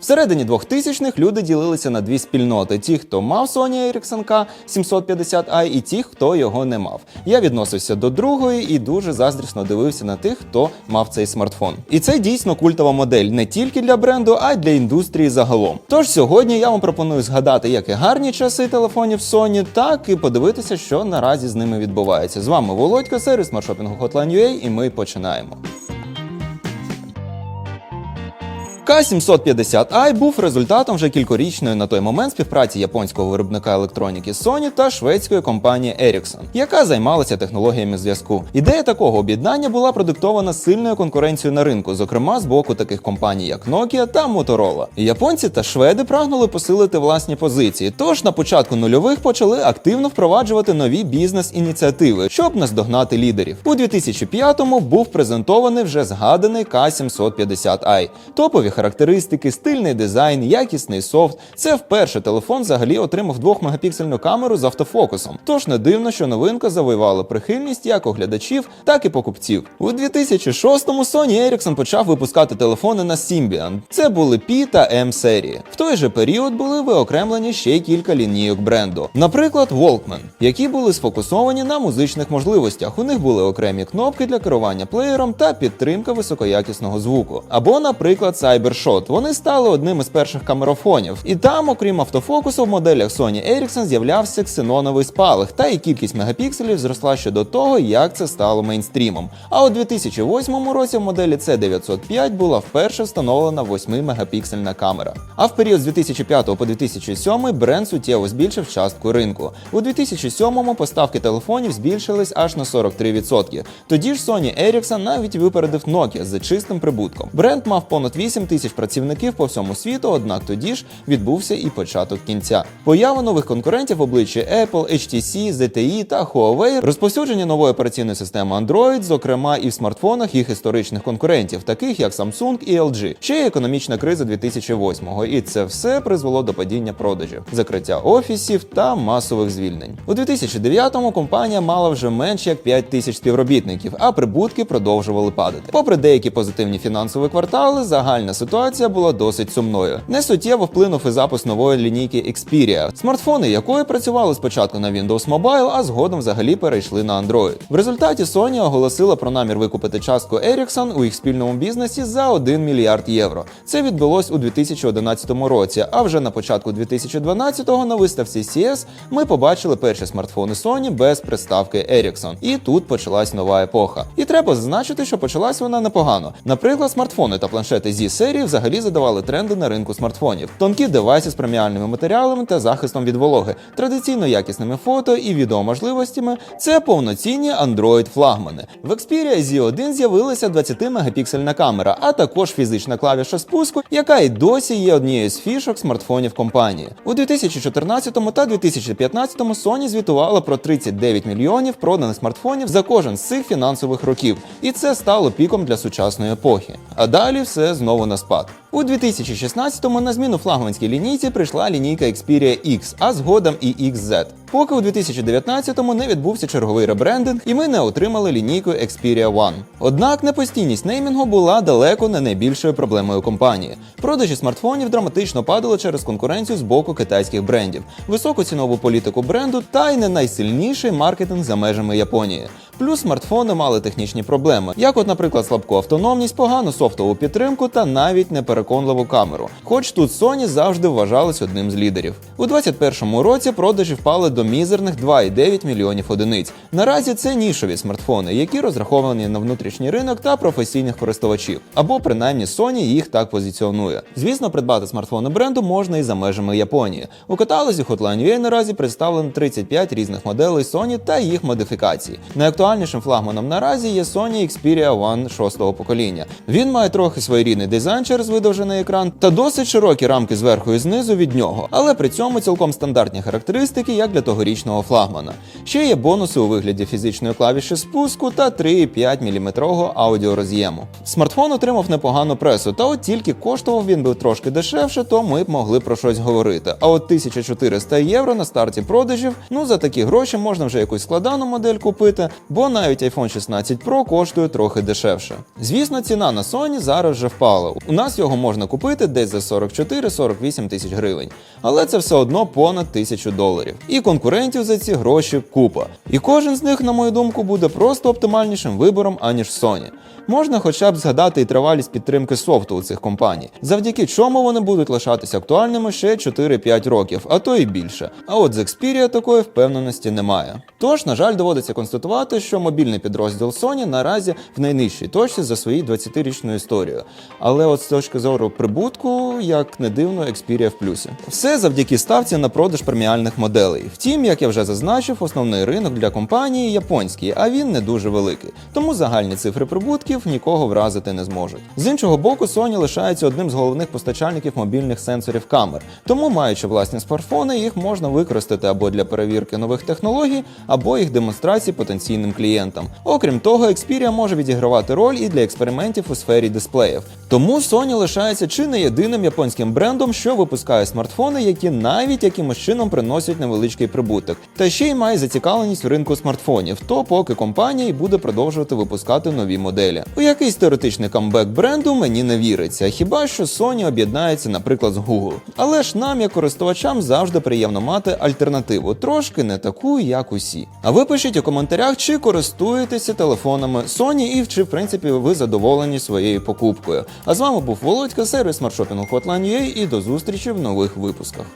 Всередині 2000-х люди ділилися на дві спільноти: ті, хто мав Sony Ericsson K750i, і ті, хто його не мав. Я відносився до другої і дуже заздрісно дивився на тих, хто мав цей смартфон. І це дійсно культова модель не тільки для бренду, а й для індустрії загалом. Тож сьогодні я вам пропоную згадати як і гарні часи телефонів Sony, так і подивитися, що наразі з ними відбувається. З вами Володька, сервіс смартшопінгу Hotline.ua, і ми починаємо. К750i був результатом вже кількорічної на той момент співпраці японського виробника електроніки Sony та шведської компанії Ericsson, яка займалася технологіями зв'язку. Ідея такого об'єднання була продиктована сильною конкуренцією на ринку, зокрема з боку таких компаній, як Nokia та Motorola. Японці та шведи прагнули посилити власні позиції. Тож на початку нульових почали активно впроваджувати нові бізнес-ініціативи, щоб наздогнати лідерів. У 2005-му був презентований вже згаданий К750i. Топові характеристики, стильний дизайн, якісний софт. Це вперше телефон взагалі отримав 2-мегапіксельну камеру з автофокусом. Тож не дивно, що новинка завоювала прихильність як у глядачів, так і покупців. У 2006-му Sony Ericsson почав випускати телефони на Symbian. Це були P та M серії. В той же період були виокремлені ще кілька лінійок бренду. Наприклад, Walkman, які були сфокусовані на музичних можливостях. У них були окремі кнопки для керування плеєром та підтримка високоякісного звуку. Або, наприклад, CyberShot. Вони стали одним із перших камерафонів. І там, окрім автофокусу, в моделях Sony Ericsson з'являвся ксеноновий спалах, та і кількість мегапікселів зросла ще до того, як це стало мейнстрімом. А у 2008 році в моделі C905 була вперше встановлена 8-мегапіксельна камера. А в період з 2005 по 2007 бренд суттєво збільшив частку ринку. У 2007 поставки телефонів збільшились аж на 43%. Тоді ж Sony Ericsson навіть випередив Nokia за чистим прибутком. Бренд мав понад 8 тисяч працівників по всьому світу, однак тоді ж відбувся і початок кінця. Поява нових конкурентів в обличчі Apple, HTC, ZTE та Huawei, розповсюдження нової операційної системи Android, зокрема і в смартфонах їх історичних конкурентів, таких як Samsung і LG. Ще й економічна криза 2008-го, і це все призвело до падіння продажів, закриття офісів та масових звільнень. У 2009-му компанія мала вже менш як 5 тисяч співробітників, а прибутки продовжували падати. Попри деякі позитивні фінансові квартали, загальна ситуація була досить сумною. Не суттєво вплинув і запуск нової лінійки Xperia, смартфони якої працювали спочатку на Windows Mobile, а згодом взагалі перейшли на Android. В результаті Sony оголосила про намір викупити частку Ericsson у їх спільному бізнесі за 1 мільярд євро. Це відбулось у 2011 році. А вже на початку 2012-го на виставці CS ми побачили перші смартфони Sony без приставки Ericsson. І тут почалась нова епоха. І треба зазначити, що почалась вона непогано. Наприклад, смартфони та планшети зі серії взагалі задавали тренди на ринку смартфонів. Тонкі девайси з преміальними матеріалами та захистом від вологи, традиційно якісними фото і відеоможливостями це повноцінні Android-флагмани. В Xperia Z1 з'явилася 20-мегапіксельна камера, а також фізична клавіша спуску, яка й досі є однією з фішок смартфонів компанії. У 2014 та 2015 Sony звітувала про 39 мільйонів проданих смартфонів за кожен з цих фінансових років, і це стало піком для сучасної епохи. А далі все знову на спад. У 2016-му на зміну флагманській лінійці прийшла лінійка Xperia X, а згодом і XZ. Поки у 2019-му не відбувся черговий ребрендинг, і ми не отримали лінійку Xperia One. Однак непостійність неймінгу була далеко не найбільшою проблемою компанії. Продажі смартфонів драматично падали через конкуренцію з боку китайських брендів, високу цінову політику бренду та й не найсильніший маркетинг за межами Японії. Плюс смартфони мали технічні проблеми, як, от, наприклад, слабку автономність, погану софтову підтримку та навіть непереконливу камеру. Хоч тут Sony завжди вважались одним з лідерів. У 2021 році продажі впали до мізерних 2,9 мільйонів одиниць. Наразі це нішові смартфони, які розраховані на внутрішній ринок та професійних користувачів, або принаймні Sony їх так позиціонує. Звісно, придбати смартфони бренду можна і за межами Японії. У каталозі Hotline UA наразі представлено 35 різних моделей Sony та їх модифікацій. Найактуальнішим флагманом наразі є Sony Xperia One 6 покоління. Він має трохи своєрідний дизайн через видовжений екран та досить широкі рамки зверху і знизу від нього, але при цьому цілком стандартні характеристики як для тогорічного флагмана. Ще є бонуси у вигляді фізичної клавіші спуску та 3,5 мм аудіороз'єму. Смартфон отримав непогану пресу, та от тільки коштував він би трошки дешевше, то ми б могли про щось говорити. А от 1400 євро на старті продажів, ну за такі гроші можна вже якусь складану модель купити, бо навіть iPhone 16 Pro коштує трохи дешевше. Звісно, ціна на Sony зараз вже впала. У нас його можна купити десь за 44-48 тисяч гривень, але це все одно понад тисячу доларів. І конкурентів за ці гроші купа. І кожен з них, на мою думку, буде просто оптимальнішим вибором, аніж Sony. Можна хоча б згадати і тривалість підтримки софту у цих компаній, завдяки чому вони будуть лишатися актуальними ще 4-5 років, а то і більше. А от з Xperia такої впевненості немає. Тож, на жаль, доводиться констатувати, що мобільний підрозділ Sony наразі в найнижчій точці за свою 20-річну історію. Але от з точки зору прибутку, як не дивно, Xperia в плюсі. Все завдяки ставці на продаж преміальних моделей. Втім, як я вже зазначив, основний ринок для компанії японський, а він не дуже великий. Тому загальні цифри прибутків нікого вразити не зможуть. З іншого боку, Sony лишається одним з головних постачальників мобільних сенсорів камер. Тому, маючи власні смартфони, їх можна використати або для перевірки нових технологій, або їх демонстрації потенційним клієнтам. Окрім того, Xperia може відігравати роль і для експериментів у сфері дисплеїв. Тому Sony лишається чи не єдиним японським брендом, що випускає смартфони, які навіть якимось чином приносять невеличкий прибуток, та ще й має зацікавленість в ринку смартфонів, то поки компанія й буде продовжувати випускати нові моделі. У якийсь теоретичний камбек бренду мені не віриться, хіба що Sony об'єднається, наприклад, з Google. Але ж нам, як користувачам, завжди приємно мати альтернативу, трошки не таку, як усі. А ви пишіть у коментарях, чи користуєтеся телефонами Sony і чи в принципі ви задоволені своєю покупкою. А з вами був Володька, сервіс смартшопінгу Hotline.ua і до зустрічі в нових випусках.